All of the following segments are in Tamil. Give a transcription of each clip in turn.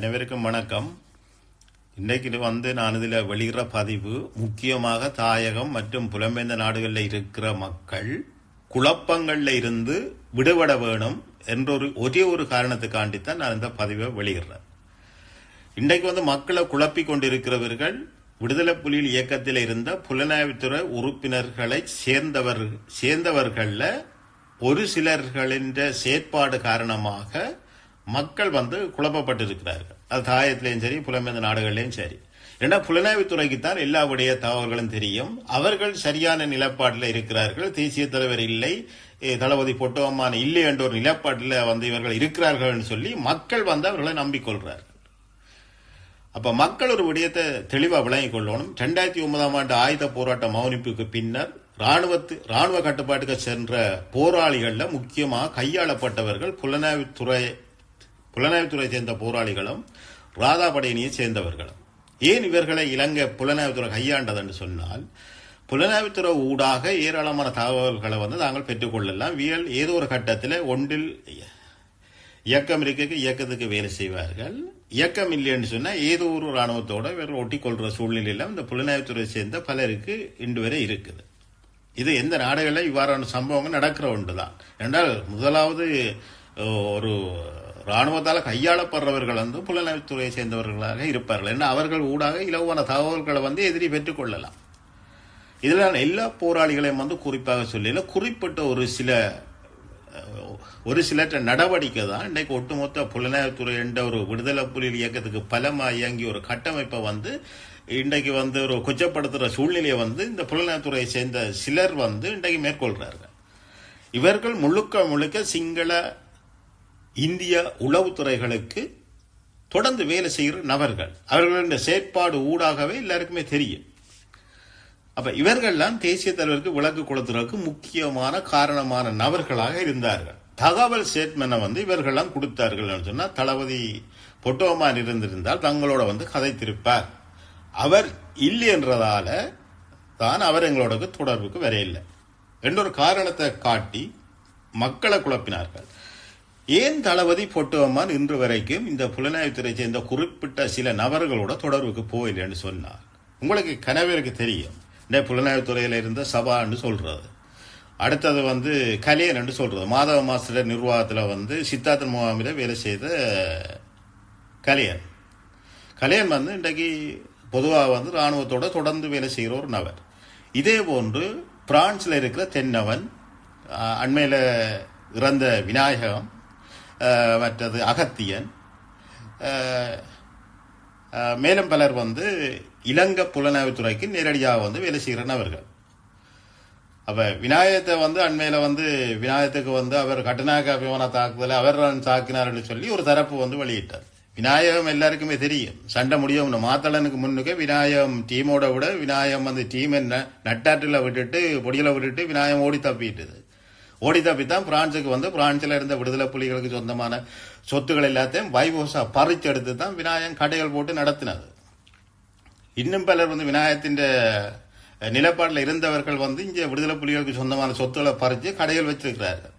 அனைவருக்கும் வணக்கம். இன்றைக்கு வந்து நான் இதில் வெளிகிற பதிவு முக்கியமாக தாயகம் மற்றும் புலம்பெயர்ந்த நாடுகளில் இருக்கிற மக்கள் குழப்பங்களில் இருந்து விடுபட வேணும் என்றொரு ஒரே ஒரு காரணத்துக்காண்டி தான் நான் இந்த பதிவை வெளியிடுறேன். இன்றைக்கு வந்து மக்களை குழப்பி கொண்டிருக்கிறவர்கள் விடுதலை புலிகள் இயக்கத்தில் இருந்த புலனாய்வுத்துறை உறுப்பினர்களை சேர்ந்தவர் சேர்ந்தவர்களில் ஒரு சிலர்களின் செயற்பாடு காரணமாக மக்கள் வந்து குழப்பப்பட்டிருக்கிறார்கள். அது தாயத்திலையும் சரி புலம்பெயர்ந்த நாடுகளிலையும் சரி. ஏன்னா புலனாய்வுத்துறைக்குத்தான் எல்லா விடைய தகவல்களும் தெரியும். அவர்கள் சரியான நிலப்பாட்டில் இருக்கிறார்கள். தேசிய தலைவர் இல்லை தளபதி பொட்டோமான் இல்லை என்ற ஒரு நிலப்பாட்டில் வந்து இவர்கள் இருக்கிறார்கள் சொல்லி மக்கள் வந்து அவர்களை நம்பிக்கொள்கிறார்கள். அப்ப மக்கள் ஒரு விடயத்தை தெளிவாக விளங்கிக் கொள்ளணும். ரெண்டாயிரத்தி ஒன்பதாம் ஆண்டு ஆயுத போராட்ட மௌனிப்புக்கு பின்னர் ராணுவத்து ராணுவ கட்டுப்பாட்டுக்கு சென்ற போராளிகளில் முக்கியமாக கையாளப்பட்டவர்கள் புலனாய்வுத்துறை புலனாய்வுத்துறை சேர்ந்த போராளிகளும் ராதா படையினையை சேர்ந்தவர்களும். ஏன் இவர்களை இலங்கை புலனாய்வுத்துறை கையாண்டது என்று சொன்னால் புலனாய்வுத்துறை ஊடாக ஏராளமான தகவல்களை வந்து நாங்கள் பெற்றுக்கொள்ளலாம் வியல் ஏதோ ஒரு கட்டத்தில் ஒன்றில் இயக்கம் இருக்க இயக்கத்துக்கு வேலை செய்வார்கள். இயக்கம் இல்லைன்னு சொன்னால் ஏதோ ஒரு இராணுவத்தோடு இவர்கள் ஒட்டிக்கொள்கிற சூழ்நிலையில் இந்த புலனாய்வுத்துறை சேர்ந்த பலருக்கு இன்று வரை இருக்குது. இது எந்த நாடுகளில் இவ்வாறான சம்பவங்கள் நடக்கிற ஒன்று தான் என்றால் முதலாவது ஒரு ராணுவத்தால் கையாளப்படுறவர்கள் வந்து புலனாய்வுத்துறையை சேர்ந்தவர்களாக இருப்பார்கள் ஏன்னா அவர்கள் ஊடாக இலவான தகவல்களை வந்து எதிரி பெற்றுக்கொள்ளலாம் இதில் எல்லா போராளிகளையும் வந்து குறிப்பாக சொல்லல குறிப்பிட்ட ஒரு சில ஒரு சில நடவடிக்கை தான் இன்றைக்கு ஒட்டுமொத்த புலனாய்வுத்துறை என்ற ஒரு விடுதலை புலிகள் இயக்கத்துக்கு பலமாக இயங்கி ஒரு கட்டமைப்பை வந்து இன்றைக்கு வந்து ஒரு குச்சப்படுத்துகிற சூழ்நிலையை வந்து இந்த புலனாய்வுத்துறையை சேர்ந்த சிலர் வந்து இன்றைக்கு மேற்கொள்கிறார்கள் இவர்கள் முழுக்க முழுக்க சிங்கள இந்திய உளவுத்துறைகளுக்கு தொடர்ந்து வேலை செய்கிற நபர்கள். அவர்களின் செயற்பாடு ஊடாகவே எல்லாருக்குமே தெரியும். அப்ப இவர்கள்லாம் தேசிய தலைவருக்கு விளக்கு கொடுத்துறதுக்கு முக்கியமான காரணமான நபர்களாக இருந்தார்கள். தகவல் ஸ்டேட்மெண்ட்டை வந்து இவர்கள்லாம் கொடுத்தார்கள் சொன்னா தளபதி பொட்டோமான் இருந்திருந்தால் தங்களோட வந்து கதைத்திருப்பார். அவர் இல்லை என்றதால தான் அவர் எங்களோட தொடர்புக்கு வரையில்லை. என்ற ஒரு காரணத்தை காட்டி மக்களை குழப்பினார்கள். ஏன் தளபதி பொட்டுவம்மான் இன்று வரைக்கும் இந்த புலனாய்வுத்துறை சேர்ந்த குறிப்பிட்ட சில நபர்களோட தொடர்புக்கு போயில்லைன்னு சொன்னார். உங்களுக்கு கனவேருக்கு தெரியும். இந்த புலனாய்வுத்துறையில இருந்த சபான்னு சொல்றது. அடுத்தது வந்து கலியன் என்று சொல்றது. மாதவ மாஸ்டர் நிர்வாகத்தில் வந்து சித்தார்த்தன் முகாமில் வேலை செய்த கலியன் கலியன் வந்து இன்றைக்கு பொதுவாக வந்து இராணுவத்தோடு தொடர்ந்து வேலை செய்கிற ஒரு நபர். இதே போன்று பிரான்ஸில் இருக்கிற தென்னவன் அண்மையில் இறந்த விநாயகம் மற்றது அகத்தியன். மேலும் பலர் வந்து இலங்கை புலனாய்வுத்துறைக்கு நேரடியாக வந்து வேலை செய்கிற நபர்கள் அப்ப விநாயகத்தை வந்து அண்மையில் வந்து விநாயகத்துக்கு வந்து அவர் கட்டுநாயக்க விமான தாக்குதலை அவர் தாக்கினார்னு சொல்லி ஒரு தரப்பு வந்து வெளியிட்டார். விநாயகம் எல்லாருக்குமே தெரியும். சண்டை முடியும் மாத்தளனுக்கு முன்னுக்கு விநாயகம் டீமோட விட விநாயகம் வந்து டீம் என்ன நட்டாற்றில் விட்டுட்டு பொடியில் விட்டுட்டு விநாயகம் ஓடி தப்பிட்டுது. ஓடி தப்பி தான் பிரான்ஸுக்கு வந்து பிரான்சில் இருந்த விடுதலை புலிகளுக்கு சொந்தமான சொத்துக்கள் எல்லாத்தையும் வைபோசா பறிச்செடுத்து தான் விநாயகம் கடைகள் போட்டு நடத்தினது. இன்னும் பலர் வந்து விநாயகத்தின் நிலப்பாட்டில் இருந்தவர்கள் வந்து இங்கே விடுதலை புலிகளுக்கு சொந்தமான சொத்துக்களை பறித்து கடைகள் வச்சிருக்கிறார்கள்.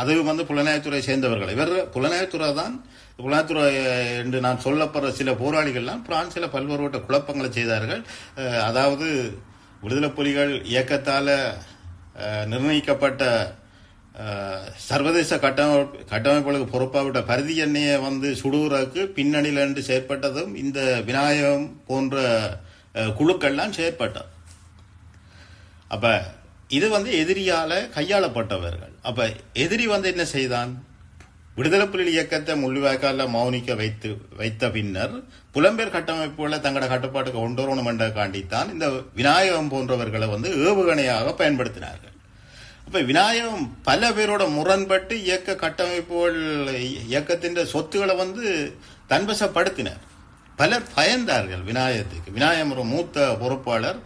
அதுவும் வந்து புலனாய்வுத்துறை சேர்ந்தவர்கள். இவர் புலனாய்த்துறை தான் புலனாய்த்துறை என்று நான் சொல்லப்படுற சில போராளிகள்லாம் பிரான்சில் பல்வேறுபட்ட குழப்பங்களை செய்தார்கள். அதாவது விடுதலை புலிகள் இயக்கத்தால் நிர்ணயிக்கப்பட்ட சர்வதேச கட்டமைப்பு கட்டமைப்புகளுக்கு பொறுப்பாகப்பட்ட பருதி எண்ணெயை வந்து சுடுகிறதுக்கு பின்னணியில் என்று செயற்பட்டதும் இந்த விநாயகம் போன்ற குழுக்கள்லாம் செயற்பட்டது. அப்ப இது வந்து எதிரியால கையாளப்பட்டவர்கள். அப்ப எதிரி வந்து என்ன செய்தான்? விடுதலை புலிகள் இயக்கத்தை முள்ளிவாய்க்கால மௌனிக்க வைத்து வைத்த பின்னர் புலம்பெயர் கட்டமைப்புகளை தங்களோட கட்டுப்பாட்டுக்கு கொண்டு வரணும் என்ற காண்டித்தான் இந்த விநாயகம் போன்றவர்களை வந்து ஏவுகணையாக பயன்படுத்தினார்கள். அப்ப விநாயகம் பல பேரோட முரண்பட்டு இயக்க கட்டமைப்புகள் இயக்கத்தின் சொத்துக்களை வந்து தன்வசப்படுத்தினர். பலர் பயந்தார்கள் விநாயகத்துக்கு. விநாயகம் ஒரு மூத்த பொறுப்பாளர்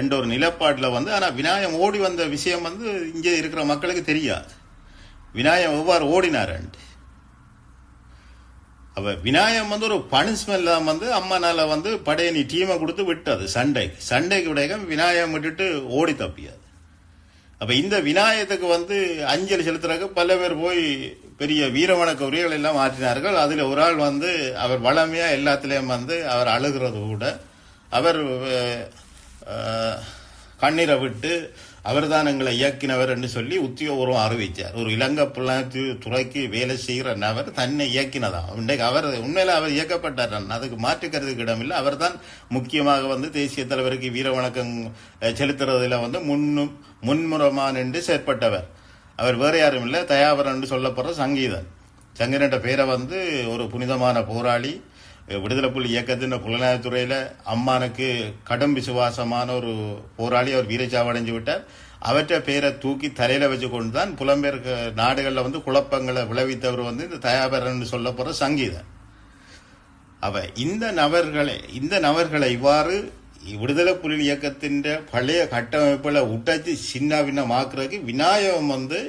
என்ற ஒரு நிலப்பாட்டில் வந்து ஆனால் விநாயகம் ஓடி வந்த விஷயம் வந்து இங்கே இருக்கிற மக்களுக்கு தெரியாது. விநாயகம் எவ்வாறு ஓடினார் அப்போ விநாயகம் வந்து ஒரு பனிஷ்மெண்ட் தான் வந்து அம்மனால் வந்து படையணி டீமை கொடுத்து விட்டது சண்டைக்கு. சண்டைக்கு விடையாக விநாயகம் விட்டுட்டு ஓடி தப்பியாது. அப்போ இந்த விநாயகத்துக்கு வந்து அஞ்சலி செலுத்துறதுக்கு பல பேர் போய் பெரிய வீரவணக்க உரைகள் எல்லாம் ஆற்றினார்கள். அதில் ஒரு ஆள் வந்து அவர் வளமையாக எல்லாத்துலேயும் வந்து அவர் அழுகிறது கூட அவர் கண்ணீரை விட்டு அவர்தான் எங்களை இயக்கினவர் என்று சொல்லி உத்தியோகபூர்வம் அறிவித்தார் ஒரு இலங்கை புலனாய்வு துறைக்கு வேலை செய்கிற நபர் தன்னை இயக்கினதான் இன்றைக்கு அவர் உண்மையில் அவர் இயக்கப்பட்டார். அதுக்கு மாற்றுக்கிறதுக்கு இடமில்லை. அவர்தான் முக்கியமாக வந்து தேசிய தலைவருக்கு வீர வணக்கம் செலுத்துறதில் வந்து முன்னும் முன்முறமா நின்று செயற்பட்டவர். அவர் வேறு யாரும் இல்லை. தயாபரன் என்று சொல்லப்படுற சங்கீதன். சங்கரன்ற பேரை வந்து ஒரு புனிதமான போராளி விடுதலை புலி இயக்கத்தின் புலனாய்வுத்துறையில் அம்மானுக்கு கடும் விசுவாசமான ஒரு போராளி அவர் வீரச்சாவடைஞ்சு விட்டார். அவற்றை பேரை தூக்கி தலையில வச்சு கொண்டு தான் புலம்பெயர் நாடுகளில் வந்து குழப்பங்களை விளைவித்தவர் வந்து இந்த தயாபரன் போகிற சங்கீதம் அவ இந்த நபர்களை இந்த நபர்களை இவ்வாறு விடுதலை புலி இயக்கத்தின் பழைய கட்டமைப்பில் உடைச்சு சின்ன பின்னமாக்குறதுக்கு விநாயகம் வந்து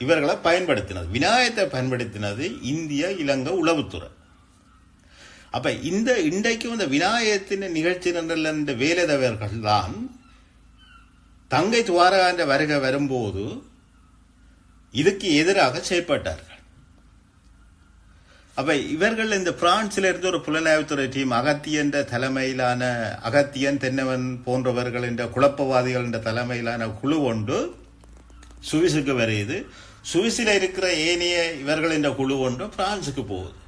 இவர்களை பயன்படுத்தினது. விநாயகத்தை பயன்படுத்தினது இந்திய இலங்கை உளவுத்துறை. அப்ப இந்த இன்றைக்கும் இந்த விநாயகத்தின் நிகழ்ச்சி நின்ற வேலைதவர்கள் தான் தங்கை துவாரகாண்ட வருகை வரும்போது இதுக்கு எதிராக செயற்பட்டார்கள். அப்ப இவர்கள் இந்த பிரான்சில் இருந்து ஒரு புலனாய்வுத்துறை டீம் அகத்தியன் தலைமையிலான அகத்தியன் தென்னவன் போன்றவர்கள் என்ற குழப்பவாதிகள் என்ற தலைமையிலான குழு ஒன்று சுவிஸுக்கு வருது சுவிஸில் இருக்கிற ஏனைய இவர்கள் என்ற குழு ஒன்று பிரான்சுக்கு போகுது.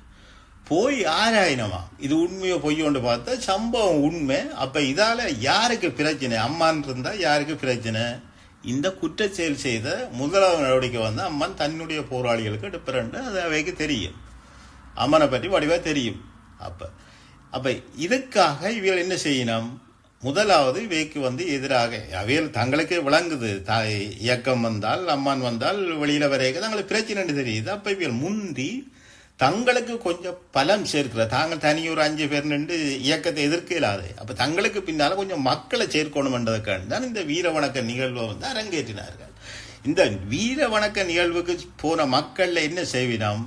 போய் ஆராயினமா இது உண்மையோ பொய்யோன்னு பார்த்தா சம்பவம் உண்மை. அப்ப இதால யாருக்கு பிரச்சனை? அம்மான் இருந்தா யாருக்கு பிரச்சனை? இந்த குற்ற செயல் செய்த முதலாவது நடவடிக்கை வந்து அம்மன் தன்னுடைய போராளிகளுக்கு டிஃபரெண்ட் அது அவைக்கு தெரியும். அம்மனை பற்றி வடிவாக தெரியும். அப்ப அப்ப இதுக்காக இவர்கள் என்ன செய்யணும்? முதலாவது இவைக்கு வந்து எதிராக அவையில் தங்களுக்கே விளங்குது. தாய் இயக்கம் வந்தால் அம்மான் வந்தால் வெளியில் வரைக்கும் தங்களுக்கு பிரச்சனை தெரியுது. அப்போ இவர்கள் முந்தி தங்களுக்கு கொஞ்சம் பலம் சேர்க்கிற தாங்கள் தனி ஒரு அஞ்சு பேர் நின்று இயக்கத்தை எதிர்க்க இல்லாது அப்போ தங்களுக்கு பின்னால கொஞ்சம் மக்களை சேர்க்கணுமென்றதுக்காக தான் இந்த வீர வணக்க நிகழ்வை வந்து அரங்கேற்றினார்கள். இந்த வீர வணக்க நிகழ்வுக்கு போன மக்களில் என்ன செய்வினோம்?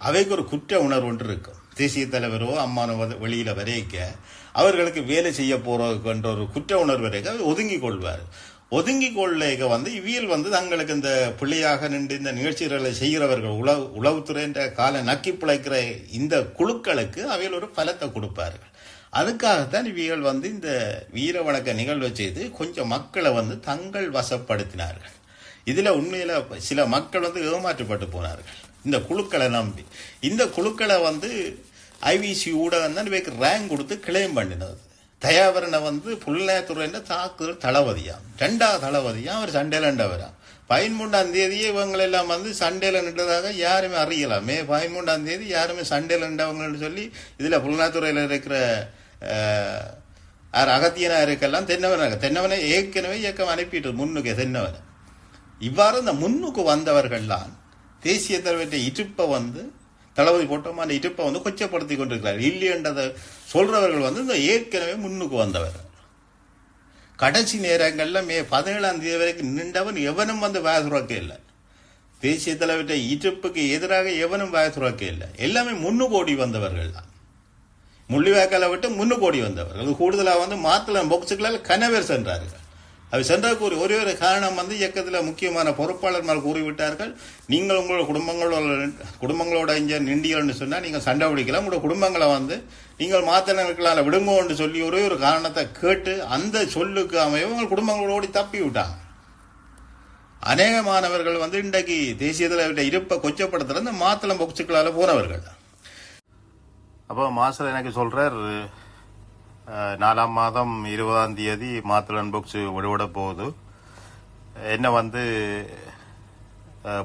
அவைக்கு ஒரு குற்ற உணர்வு ஒன்று இருக்கும். தேசிய தலைவரோ அம்மானோ வெளியில் வரைக்க அவர்களுக்கு வேலை செய்ய போறதுக்கு ஒரு குற்ற உணர்வு வரைக்க அவர் ஒதுங்கி கொள்வார் ஒதுங்கி கொள்ளைக வந்து இவியல் வந்து தங்களுக்கு இந்த பிள்ளையாக நின்று இந்த நிகழ்ச்சிகளை செய்கிறவர்கள் உளவு உளவுத்துறை என்ற காலை நக்கி பிழைக்கிற இந்த குழுக்களுக்கு அவையில் ஒரு பலத்தை கொடுப்பார்கள். அதுக்காகத்தான் இவியல் வந்து இந்த வீர வணக்க நிகழ்வை செய்து கொஞ்சம் மக்களை வந்து தங்கள் வசப்படுத்தினார்கள். இதில் உண்மையில் சில மக்கள் வந்து ஏமாற்றப்பட்டு போனார்கள். இந்த குழுக்களை நம்பி. இந்த குழுக்களை வந்து ஐவிசி ஊடகம் தான் இவைக்கு ரேங்க் கொடுத்து கிளைம் பண்ணினது. தயாவரனை வந்து புள்ளத்துறைன்ற தாக்குதல் தளபதியாம் ரெண்டாவது தளபதியாம் அவர் சண்டையில் நின்றவராம் பதிமூன்றாம் தேதியே இவங்களெல்லாம் வந்து சண்டையில் நின்றதாக யாருமே அறியலாம் மே பதிமூன்றாம் தேதி யாருமே சண்டையில் நின்றவங்கன்னு சொல்லி இதில் புலனாத்துறையில் இருக்கிற அகத்தியனாக யார் அகத்தியனா இருக்கலாம் தென்னவனாக தென்னவனை ஏற்கனவே இயக்கம் அனுப்பிட்டு முன்னுக்கு தென்னவனை இவ்வாறு இந்த முன்னுக்கு வந்தவர்கள்லாம் தேசிய தலைவர்கிட்ட இட்டுப்பை வந்து தளபதி போட்டோம்? அந்த இட்டுப்பை வந்து கொச்சப்படுத்தி கொண்டிருக்கிறார். இல்லைன்றதை சொல்றவர்கள் வந்து இந்த ஏற்கனவே முன்னுக்கு வந்தவர். கடைசி நேரங்களில் மே பதினேழாம் தேதி வரைக்கும் நின்றவன் எவனும் வந்து வாய துறக்க இல்லை. தேசிய தலைவர்கிட்ட இட்டுப்புக்கு எதிராக எவனும் வாய துறக்க இல்லை. எல்லாமே முன்னுக்கு ஓடி வந்தவர்கள் தான். முள்ளிவாய்க்கால விட்டு முன்னு கோடி வந்தவர்கள் கூடுதலாக வந்து மாத்தளம் பொக்ஸுக்களால் கனவேர் சென்றார்கள். அது சென்ற கூறி ஒரே ஒரு காரணம் வந்து இயக்கத்தில் முக்கியமான பொறுப்பாளர்மார் கூறிவிட்டார்கள். நீங்கள் உங்களோட குடும்பங்களோட குடும்பங்களோட இங்கே நின்றீங்கன்னு சொன்னால் நீங்கள் சண்டை பிடிக்கலாம் உங்களோட குடும்பங்களை வந்து நீங்கள் மாத்திரங்களால் விடுங்கோன்னு சொல்லி ஒரே ஒரு காரணத்தை கேட்டு அந்த சொல்லுக்கு அமைய உங்கள் குடும்பங்களோட ஓடி தப்பி விட்டாங்க அநேக மாணவர்கள் வந்து இன்றைக்கு தேசிய தலைவர்கிட்ட இருப்பை கொச்சப்படுத்துற இந்த மாத்தளம் பொக்சுக்களால் போனவர்கள். அப்போ மாஸ்டர் எனக்கு சொல்கிறார் நாலாம் மாதம் இருபதாம் தேதி மாத்தளன் புக்ஸ் விடுவிட போகுது. என்ன வந்து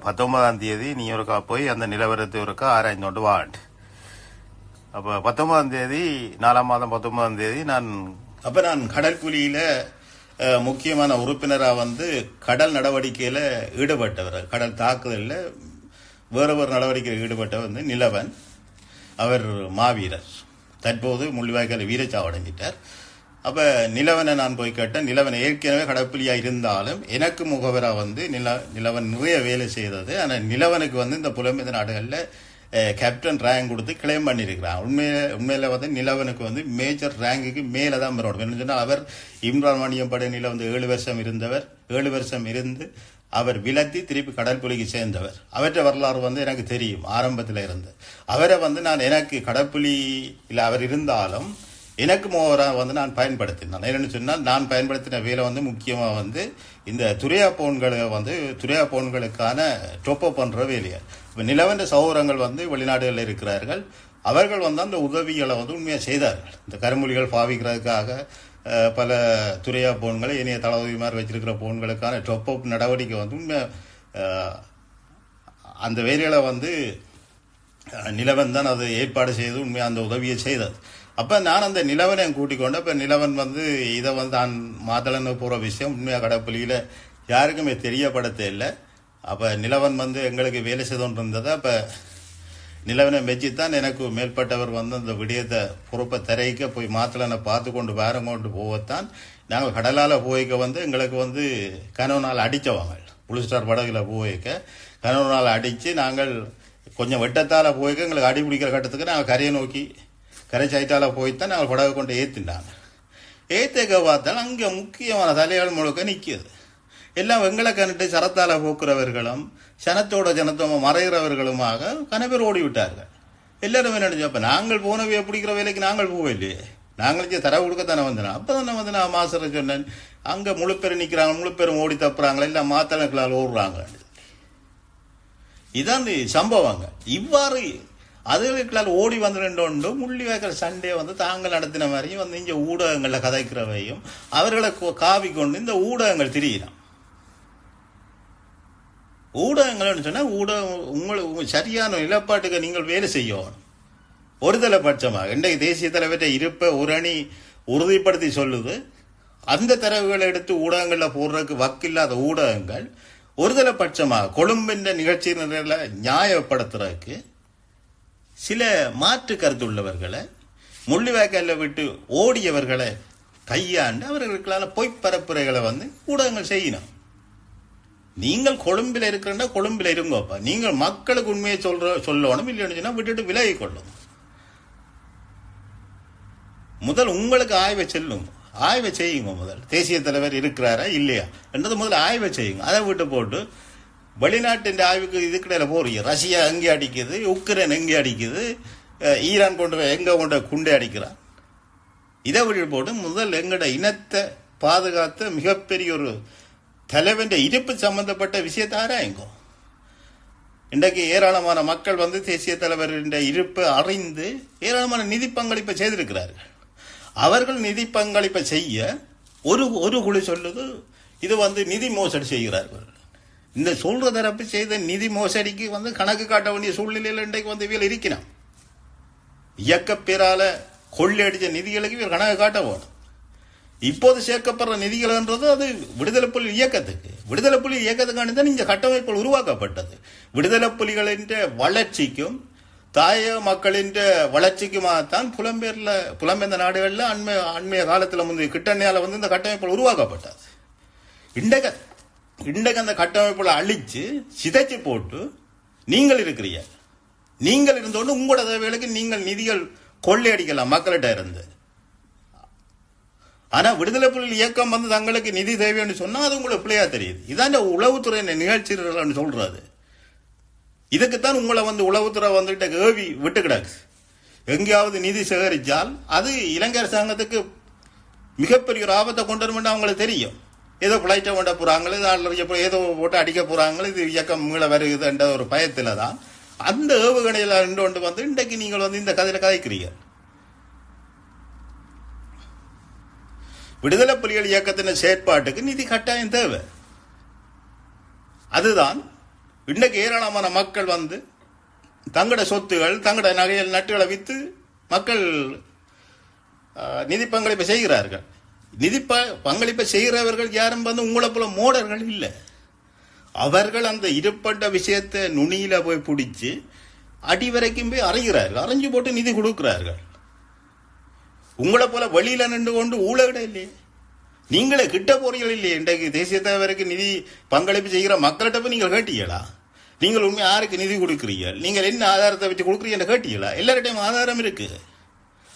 பத்தொன்பதாம் தேதி நீ ஒருக்கா போய் அந்த நிலவரத்தை ஒருக்கா ஆராய்ந்து கொண்டு வாண்டு அப்போ பத்தொன்பதாம் தேதி நாலாம் மாதம் பத்தொன்பதாம் தேதி நான் அப்போ நான் கடற்புலியில் முக்கியமான உறுப்பினராக வந்து கடல் நடவடிக்கையில் ஈடுபட்டவர். கடல் தாக்குதலில் வேறு வேறு நடவடிக்கையில் ஈடுபட்டவர் வந்து நிலவன். அவர் மாவீரர். தற்போது முள்ளிவாய்க்கால் வீரச்சாவடைஞ்சிட்டார் அப்போ நிலவனை நான் போய் கேட்டேன். நிலவன் ஏற்கனவே கடப்பிலியாக இருந்தாலும் எனக்கு முகவராக வந்து நில நிலவன் நிறைய வேலை செய்தது. ஆனால் நிலவனுக்கு வந்து இந்த புலம்பெயர்ந்த நாடுகளில் கேப்டன் ரேங்க் கொடுத்து கிளைம் பண்ணியிருக்கிறான். உண்மையில உண்மையில் வந்து நிலவனுக்கு வந்து மேஜர் ரேங்குக்கு மேலே தான் வரணும் சொன்னால் அவர் இம்ரான் மணியம் படையணியில் வந்து ஏழு வருஷம் இருந்தவர். ஏழு வருஷம் இருந்து அவர் விலத்தி திருப்பி கடற்புலிக்கு சேர்ந்தவர். அவற்றை வரலாறு வந்து எனக்கு தெரியும் ஆரம்பத்தில் இருந்து. அவரை வந்து நான் எனக்கு கடற்புலியில் அவர் இருந்தாலும் எனக்கு மோராக வந்து நான் பயன்படுத்தினேன். என்னென்னு சொன்னால் நான் பயன்படுத்தின வேலை வந்து முக்கியமாக வந்து இந்த துரியா போன்களை வந்து துரியா போன்களுக்கான டொப்பப் பண்ணுற வேலையை. இப்போ நிலவந்த சௌரங்கள் வந்து வெளிநாடுகளில் இருக்கிறார்கள். அவர்கள் வந்து அந்த உதவிகளை வந்து உண்மையாக செய்தார்கள். இந்த கருமொழிகள் பாவிக்கிறதுக்காக பல துறையா போன்களை இணைய தளபதி மாதிரி வச்சிருக்கிற போன்களுக்கான டொப்பப் நடவடிக்கை வந்து அந்த வேலையில் வந்து நிலவன் தான் அதை ஏற்பாடு செய்து உண்மையாக அந்த உதவியை செய்தது அப்போ நான் அந்த நிலவனை கூட்டிக் கொண்டு இப்போ நிலவன் வந்து இதை வந்து நான் மாதளன்னு போகிற விஷயம் உண்மையாக கடப்புலியில் யாருக்குமே தெரியப்படுத்த இல்லை. அப்போ நிலவன் வந்து எங்களுக்கு வேலை செய்தோன்னு இருந்ததை அப்போ நிலவனை மெச்சித்தான் எனக்கு மேற்பட்டவர் வந்து அந்த விடயத்தை பொறுப்பை தரைக்க போய் மாத்தலனை பார்த்து கொண்டு வேறம் கொண்டு போவத்தான் நாங்கள் கடலால் போய்க்க வந்து எங்களுக்கு வந்து கனவு நாள் அடித்தவங்க. புளி ஸ்டார் படகுல போய்க்க கனவு நாள் அடித்து நாங்கள் கொஞ்சம் வெட்டத்தால் போய்க்க எங்களுக்கு அடி பிடிக்கிற கட்டத்துக்கு நாங்கள் கரையை நோக்கி கரை சைட்டால போய்த்தான் நாங்கள் படகு கொண்டு ஏற்றினாங்க ஏற்றக்க பார்த்தால் அங்கே முக்கியமான தலையாள் முழுக்க நிற்கிது எல்லாம் வெங்கல கண்டுட்டு சரத்தால போக்குறவர்களும் சனத்தோட ஜனத்தோம மறைகிறவர்களுமாக கனபேர் ஓடி விட்டார்கள் எல்லாரும் என்ன நினைச்சோம் நாங்கள் போனவையை பிடிக்கிற வேலைக்கு நாங்கள் போகலையே நாங்களும் இங்கே தர கொடுக்கத்தானே வந்தேன் அப்போ தானே வந்து நான் சொன்னேன். அங்கே முழு பேர் நிற்கிறாங்க முழு பேரும் ஓடி தப்புறாங்க எல்லாம் மாத்தனங்களால் ஓடுறாங்க. இதான் சம்பவங்க. இவ்வாறு அதுகளுக்களால் ஓடி வந்து ரெண்டு முள்ளி வைக்கிற சண்டே வந்து தாங்கள் நடத்தின மாதிரியும் வந்து இங்கே ஊடகங்களில் கதைக்கிறவையும் அவர்களை காவி கொண்டு இந்த ஊடகங்கள் திரியினான் ஊடகங்கள்னு சொன்னால் ஊடகம் உங்களுக்கு உங்கள் சரியான நிலப்பாட்டுக்கு நீங்கள் வேலை செய்யணும். ஒருதலை பட்சமாக இன்றைக்கு தேசிய தலைவர்கிட்ட இருப்பை ஒரு அணி உறுதிப்படுத்தி சொல்லுது. அந்த தரவுகளை எடுத்து ஊடகங்களில் போடுறதுக்கு வக்கில்லாத ஊடகங்கள் ஒருதலை பட்சமாக கொழும்பின் நிகழ்ச்சியினர்களை நியாயப்படுத்துறதுக்கு சில மாற்று கருத்துள்ளவர்களை முள்ளிவாய்க்காலில் விட்டு ஓடியவர்களை கையாண்டு அவர்களுக்கான பொய்ப்பரப்புரைகளை வந்து ஊடகங்கள் செய்யணும். நீங்கள் கொழும்பில் இருக்கிறன்னா கொழும்பில் இருங்கப்பா. நீங்கள் மக்களுக்கு உண்மையை சொல்ற சொல்லணும் இல்லைன்னு சொன்னால் விட்டுட்டு விலகி கொள்ளும் முதல் உங்களுக்கு ஆய்வை செல்லும். ஆய்வை செய்யுங்க முதல். தேசிய தலைவர் இருக்கிறாரா இல்லையா? என்றது முதல்ல ஆய்வை செய்யுங்க. அதை விட்டு போட்டு வெளிநாட்டின் ஆய்வுக்கு இதுக்கிடையில போறீங்க. ரஷ்யா எங்கே அடிக்குது? உக்ரைன் எங்கே அடிக்குது? ஈரான் கொண்டு எங்கே கொண்ட குண்டே அடிக்கிறான் இதை விட்டு போட்டு முதல் எங்கட இனத்தை பாதுகாத்த மிகப்பெரிய ஒரு தலைவன் இருப்பு சம்பந்தப்பட்ட விஷயத்தை ஆராயுங்கோ. இன்றைக்கு ஏராளமான மக்கள் வந்து தேசிய தலைவரின் இருப்பை அறிந்து ஏராளமான நிதி பங்களிப்பை செய்திருக்கிறார்கள். அவர்கள் நிதி பங்களிப்பை செய்ய ஒரு ஒரு குழு சொல்லுது இது வந்து நிதி மோசடி செய்கிறார்கள். இந்த சொல்ற தரப்பு செய்த நிதி மோசடிக்கு வந்து கணக்கு காட்ட வேண்டிய சூழ்நிலையில் இன்றைக்கு வந்து இவர்கள் இருக்கிறான் இயக்கப்பேரால கொள்ளையடிச்ச நிதிகளுக்கு இவர் கணக்கு காட்ட வேணும். இப்போது சேர்க்கப்படுற நிதிகள்ன்றது அது விடுதலை புலி இயக்கத்துக்கு. விடுதலை புலி இயக்கத்துக்கான தான் இந்த கட்டமைப்புகள் உருவாக்கப்பட்டது. விடுதலை புலிகளின் வளர்ச்சிக்கும் தாய மக்களின் வளர்ச்சிக்குமாகத்தான் புலம்பெயர்ல புலம்பெயர்ந்த நாடுகளில் அண்மை அண்மைய காலத்தில் வந்து கிட்டண்ணையால வந்து இந்த கட்டமைப்புகள் உருவாக்கப்பட்டது. இண்டக இண்டக அந்த கட்டமைப்புகளை அழித்து சிதைச்சு போட்டு நீங்கள் இருக்கிறீங்க நீங்கள் இருந்தோண்டு உங்களோட தேவைகளுக்கு நீங்கள் நிதிகள் கொள்ளையடிக்கலாம் மக்கள்கிட்ட இருந்து. ஆனா விடுதலை புலிகள் இயக்கம் வந்து தங்களுக்கு நிதி தேவைன்னு சொன்னா அது உங்களுக்கு பிள்ளையா தெரியுது? இதான் உளவுத்துறை நிகழ்ச்சிகள்னு சொல்றாரு. இதுக்குத்தான் உங்களை வந்து உளவுத்துறை வந்துட்டு ஏவி விட்டு கிடக்கு எங்கேயாவது நிதி சேகரிச்சால் அது இலங்கை அரசாங்கத்துக்கு மிகப்பெரிய ஒரு ஆபத்தை கொண்டு வரும்னு அவங்களுக்கு தெரியும். ஏதோ பிளைட்டை கொண்ட போகிறாங்களே ஏதோ ஏதோ போட்டு அடிக்க போகிறாங்களே இது இயக்கம் மீள வருகுதுன்ற ஒரு பயத்தில் தான். அந்த ஏவுகணையில் ரெண்டு கொண்டு வந்து இன்றைக்கு நீங்கள் வந்து இந்த கதையில் கதைக்கிறீங்க விடுதலை புலிகள் இயக்கத்தின் செயற்பாட்டுக்கு நிதி கட்டாயம் தேவை. அதுதான் இன்றைக்கு ஏராளமான மக்கள் வந்து தங்களோட சொத்துகள் தங்களோட நகைகள் நட்டுகளை வித்து மக்கள் நிதி பங்களிப்பை செய்கிறார்கள். நிதி ப- பங்களிப்பை செய்கிறவர்கள் யாரும் வந்து உங்களை போல மோடர்கள் இல்லை. அவர்கள் அந்த இருப்பட்ட விஷயத்தை நுனியில போய் பிடிச்சி அடி வரைக்கும் போய் அறைகிறார்கள். அரைஞ்சு போட்டு நிதி கொடுக்கிறார்கள். உங்களை போல வழியில நின்று கொண்டு ஊழகிட இல்லையே? நீங்களே கிட்ட போறீர்கள் இல்லையே? இன்றைக்கு தேசிய தலைவருக்கு நிதி பங்களிப்பு செய்கிற மக்கள்கிட்ட போய் நீங்கள் கேட்டீங்களா நீங்கள் உண்மை யாருக்கு நிதி கொடுக்குறீர்கள்? நீங்கள் என்ன ஆதாரத்தை வச்சு கொடுக்குறீங்கன்னு கேட்டீங்களா எல்லார்டையும் ஆதாரம் இருக்கு.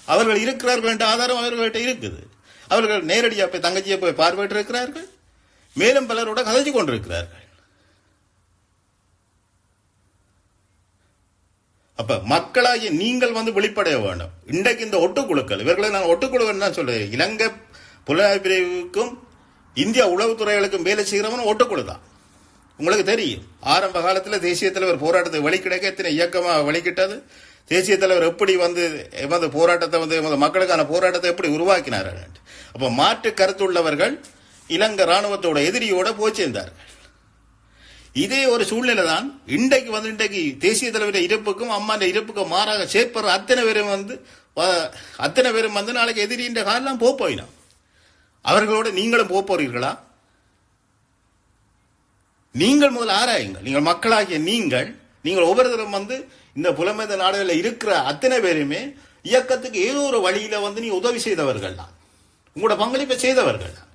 அவர்கள் இருக்கிறார்கள் என்ற ஆதாரம் அவர்கள்ட்ட இருக்குது. அவர்கள் நேரடியாக போய் தங்கச்சியை போய் பார்வையிட்டு இருக்கிறார்கள் மேலும் பலரோட கதைச்சு கொண்டிருக்கிறார்கள். அப்ப மக்களாகிய நீங்கள் வந்து வெளிப்படைய வேண்டும். இன்றைக்கு இந்த ஒட்டுக்குழுக்கள் இவர்களை நான் ஒட்டுக்குழுன்னு தான் சொல்றேன். இலங்கை புலனாய்வு பிரிவுக்கும் இந்தியா உளவுத்துறைகளுக்கும் வேலை செய்கிறவன் ஒட்டுக்குழு தான். உங்களுக்கு தெரியும் ஆரம்ப காலத்தில் தேசிய தலைவர் போராட்டத்தை வெளிக்கிடக்க எத்தனை இயக்கமாக வழிகிட்டது? தேசிய தலைவர் எப்படி வந்து எமது போராட்டத்தை வந்து எமது மக்களுக்கான போராட்டத்தை எப்படி உருவாக்கினார் அப்போ மாற்று கருத்துள்ளவர்கள் இலங்கை ராணுவத்தோட எதிரியோட போய் சேர்ந்தார்கள். இதே ஒரு சூழ்நிலை தான் இன்றைக்கு வந்து இன்றைக்கு தேசிய தலைவர் இறப்புக்கும் அம்மாண்ட இறப்புக்கும் மாறாக சேர்ப்படுற அத்தனை பேரும் வந்து அத்தனை பேரும் வந்து நாளைக்கு எதிரின்ற காலெல்லாம் போக போயினோம் அவர்களோட நீங்களும் போக போறீர்களா? நீங்கள் முதல் ஆராயுங்கள். நீங்கள் மக்களாகிய நீங்கள் நீங்கள் ஒவ்வொருத்தரும் வந்து இந்த புலமைந்த நாடுகளில் இருக்கிற அத்தனை பேருமே இயக்கத்துக்கு ஏதோ ஒரு வழியில் வந்து நீ உதவி செய்தவர்கள் தான் உங்களோட பங்களிப்பை செய்தவர்கள் தான்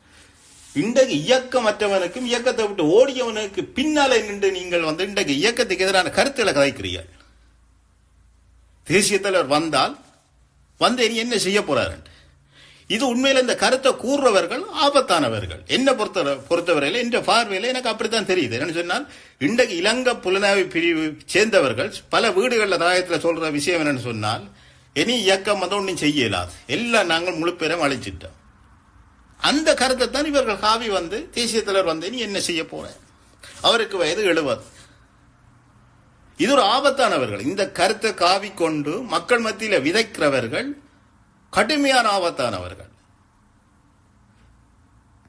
இன்றைக்கு இயக்கமற்றவனுக்கும் இயக்கத்தை விட்டு ஓடியவனுக்கு பின்னாலே நின்று நீங்கள் வந்து இன்றைக்கு இயக்கத்துக்கு எதிரான கருத்துக்களை கதைக்கிறீர்கள். தேசிய தலைவர் வந்தால் வந்து இனி என்ன செய்ய போறார்கள்? இது உண்மையில் இந்த கருத்தை கூறுறவர்கள் ஆபத்தானவர்கள். என்ன பொறுத்த பொறுத்தவரையில் என்ற பார்வையில் எனக்கு அப்படித்தான் தெரியுது. என்னன்னு சொன்னால் இன்றைக்கு இலங்கை புலனாய்வு பிரிவு சேர்ந்தவர்கள் பல வீடுகளில் தாயத்தில் சொல்ற விஷயம் என்னன்னு சொன்னால் இனி இயக்கம் வந்து ஒன்றும் செய்ய இயலாது எல்லாம் நாங்கள் முழு பேரும் அழிச்சிட்டோம் அந்த கருத்தை தான் இவர்கள் காவி வந்து தேசிய தலைவர் வந்து நீ என்ன செய்ய போற அவருக்கு வயது எழுபது. இது ஒரு ஆபத்தானவர்கள். இந்த கருத்தை காவி கொண்டு மக்கள் மத்தியில விதைக்கிறவர்கள் கடுமையான ஆபத்தானவர்கள்.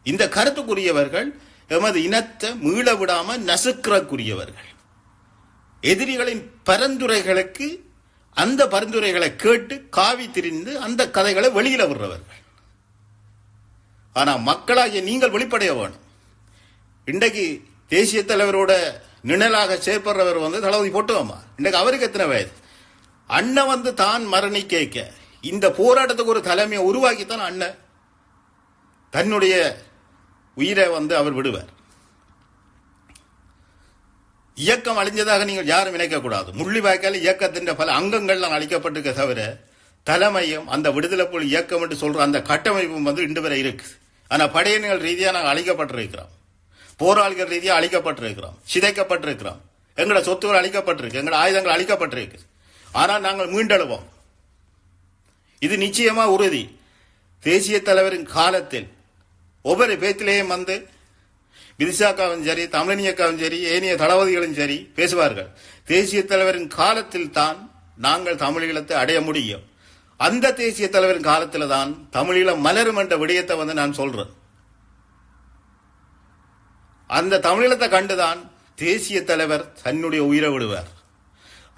இந்த கருத்துக்குரியவர்கள் எமது இனத்தை மீள விடாம நசுக்கிறக்குரியவர்கள் எதிரிகளின் பரிந்துரைகளுக்கு அந்த பரிந்துரைகளை கேட்டு காவி திரிந்து அந்த கதைகளை வெளியில விடுறவர்கள். ஆனால் மக்களாகிய நீங்கள் வெளிப்படைய வேணும் இன்றைக்கு தேசிய தலைவரோட நிழலாக செயற்படுறவர் வந்து தளபதி போட்டுவாமா இன்றைக்கு அவருக்கு எத்தனை வயது? அண்ணன் வந்து தான் மரணி கேட்க. இந்த போராட்டத்துக்கு ஒரு தலைமையை உருவாக்கித்தான் அண்ணன். தன்னுடைய உயிரை வந்து அவர் விடுவார். இயக்கம் அழிஞ்சதாக நீங்கள் யாரும் நினைக்கக்கூடாது. முள்ளிவாய்க்கால் இயக்கத்தின் பல அங்கங்கள்லாம் அழிக்கப்பட்டிருக்க தவிர தலைமையும் அந்த விடுதலை புலி இயக்கம் என்று சொல்கிற அந்த கட்டமைப்பும் வந்து இன்று வரை இருக்குது. ஆனால் படையினர்கள் ரீதியாக நாங்கள் அழிக்கப்பட்டிருக்கிறோம். போராளிகள் ரீதியாக அழிக்கப்பட்டிருக்கிறோம். சிதைக்கப்பட்டிருக்கிறோம். எங்களோட சொத்துகள் அழிக்கப்பட்டிருக்கு. எங்களோட ஆயுதங்கள் அழிக்கப்பட்டிருக்கு. ஆனால் நாங்கள் மீண்டெழுவோம். இது நிச்சயமா உறுதி. தேசிய தலைவரின் காலத்தில் ஒவ்வொரு பேத்திலேயும் வந்து விதிசாக்காவும் சரி தமிழனியக்காவும் சரி ஏனைய தளபதிகளும் சரி பேசுவார்கள். தேசிய தலைவரின் காலத்தில் தான் நாங்கள் தமிழீழத்தை அடைய முடியும். அந்த தேசிய தலைவரின் காலத்தில் தான் தமிழீழம் மலரும் என்ற விடயத்தை வந்து நான் சொல்றேன். அந்த தமிழீழத்தை கண்டுதான் தேசிய தலைவர் தன்னுடைய உயிரை விடுவார்.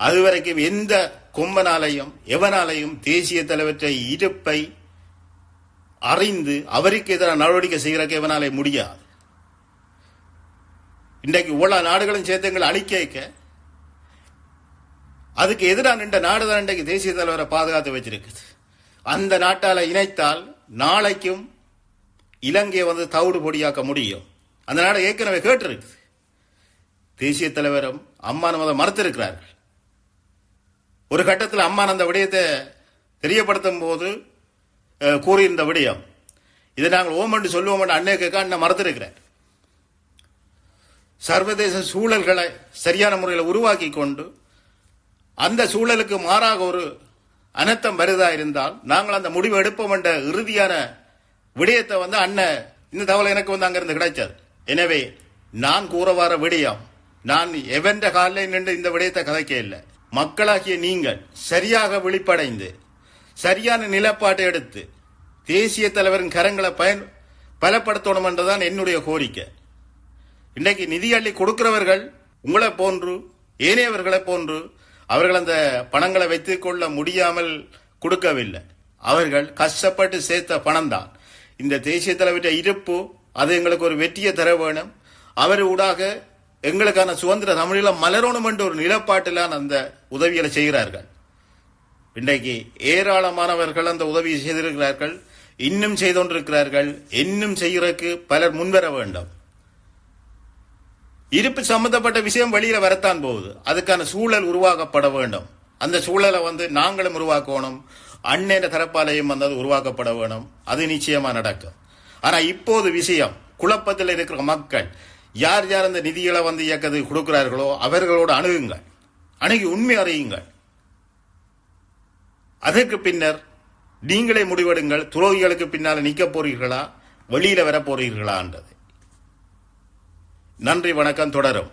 அதுவரைக்கும் எந்த கொம்பனாலையும் எவனாலையும் தேசிய தலைவற்றை இருப்பை அறிந்து அவருக்கு எதிரான நடவடிக்கை செய்கிறக்கு எவனாலே முடியாது. இன்றைக்கு இவ்வளோ நாடுகளும் சேர்த்து எங்களை அழிக்க அதுக்கு எதிராக நின்ற நாடு தான் இன்றைக்கு தேசிய தலைவரை பாதுகாத்து வச்சிருக்குது. அந்த நாட்டால் இணைத்தால் நாளைக்கும் இலங்கையை வந்து தவிடு பொடியாக்க முடியும். அந்த நாடு ஏற்கனவே கேட்டிருக்குது. தேசிய தலைவரும் அம்மான் மறுத்திருக்கிறார்கள். ஒரு கட்டத்தில் அம்மான் அந்த விடயத்தை தெரியப்படுத்தும் போது கூறியிருந்த விடயம் இதை நாங்கள் ஓமண்டு சொல்லுவோம் அண்ணே கேட்க அண்ணன் மறுத்திருக்கிறார். சர்வதேச சூழல்களை சரியான முறையில் உருவாக்கி கொண்டு அந்த சூழலுக்கு மாறாக ஒரு அனர்த்தம் வருதா இருந்தால் நாங்கள் அந்த முடிவு எடுப்போம் என்ற இறுதியான விடயத்தை வந்து அண்ணன் இந்த தகவல் எனக்கு வந்து அங்கிருந்து கிடைச்சது. எனவே நான் கூற வர விடயம் நான் எவென்ற காலில் நின்று இந்த விடயத்தை கதைக்க இல்லை. மக்களாகிய நீங்கள் சரியாக விழிப்படைந்து சரியான நிலப்பாட்டை எடுத்து தேசிய தலைவரின் கரங்களை பயன் பலப்படுத்தணும் என்றுதான் என்னுடைய கோரிக்கை. இன்றைக்கு நிதி அள்ளி கொடுக்கிறவர்கள் உங்களை போன்று ஏனையவர்களை போன்று அவர்கள் அந்த பணங்களை வைத்துக் கொள்ள முடியாமல் கொடுக்கவில்லை. அவர்கள் கஷ்டப்பட்டு சேர்த்த பணம் தான் இந்த தேசிய தலைவர்கிட்ட இருப்பு அது எங்களுக்கு ஒரு வெற்றியை தர வேணும். அவர் ஊடாக எங்களுக்கான சுதந்திர தமிழில் மலரணும் என்ற ஒரு நிலப்பாட்டில் அந்த உதவிகளை செய்கிறார்கள். இன்றைக்கு ஏராளமானவர்கள் அந்த உதவியை செய்திருக்கிறார்கள். இன்னும் செய்தொண்டிருக்கிறார்கள் இன்னும் செய்கிறதுக்கு பலர் முன்வர வேண்டும். இருப்பு சம்பந்தப்பட்ட விஷயம் வெளியில வரத்தான் போகுது. அதுக்கான சூழல் உருவாக்கப்பட வேண்டும். அந்த சூழலை வந்து நாங்களும் உருவாக்கணும். அண்ணன் தரப்பாலையும் வந்தது உருவாக்கப்பட வேணும். அது நிச்சயமா நடக்கும். ஆனா இப்போது விஷயம் குழப்பத்தில் இருக்கிற மக்கள் யார் யார் அந்த நிதிகளை வந்து இயக்கத்துக்கு கொடுக்கிறார்களோ அவர்களோடு அணுகுங்கள். அணுகி உண்மை அறியுங்கள். அதற்கு பின்னர் நீங்களே முடிவெடுங்கள். துரோகிகளுக்கு பின்னால் நிற்க போறீர்களா? வெளியில வர போறீர்களான்றது நன்றி வணக்கம் தொடரும்.